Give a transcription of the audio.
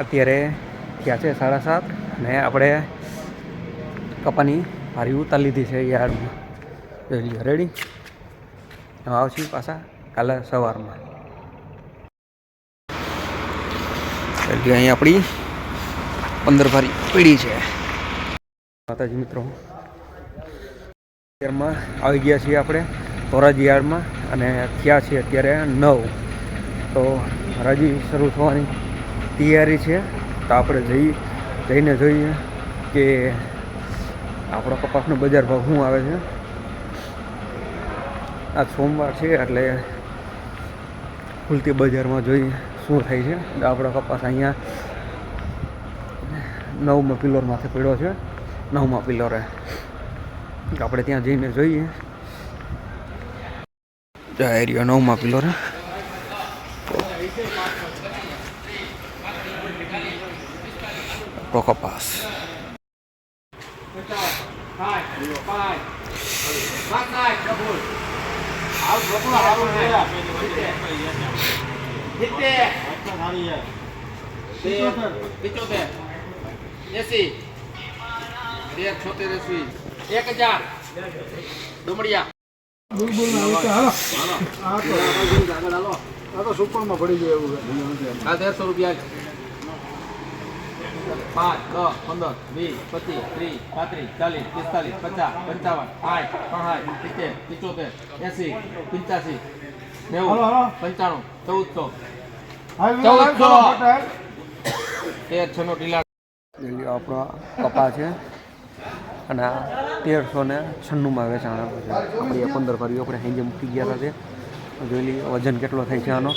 અત્યારે ત્યાં છે સાડા સાત અને આપણે કપાની ભારી ઉતારી લીધી છે યાર્ડમાં. રેડી હવે આવશું પાછા કાલે સવારમાં. એટલે અહીં આપણી પંદર ભારી પીડી છે. માતાજી મિત્રો અત્યારમાં આવી ગયા છીએ આપણે, ધોરાજી યાર્ડમાં અને થયા છીએ અત્યારે નવ. તો હરાજી શરૂ થવાની. તૈયારી છે. તો આપણે જઈ, જઈને જોઈએ કે આપણો કપાસનો બજાર ભાવ શું આવે છે. આ સોમવાર છે એટલે ખુલતી બજારમાં જોઈએ શું થાય છે. આપણો કપાસ અહીંયા નવમાં પિલોર માથે પડ્યો છે. નવમાં પિલોરે. આપણે ત્યાં જઈને જોઈએ. એરિયો નવમાં પિલોરે. કપાસ પિચોતેર એસી તેર છોતેર એસી એક હજાર ડુમડિયા આ તેરસો રૂપિયા પાંચ દસ પંદર વીસ પચીસ ત્રીસ પાંત્રીસ ચાલીસ પિસ્તાલીસ પચાસ પંચાવન સાઠ પાંસઠ સિત્તેર પિચોતેર એસી પંચ્યાસી નેવું પંચાણું ચૌદસો ચૌદસો તેર છનો એટલે આપણો કપા છે અને આ તેરસો ને છન્નુંમાં વેચાણ આપણે પંદર ભારીઓ આપણે હેંજે મૂકી ગયા હતા તે જોઈ લઈએ વજન કેટલો થાય છે આનો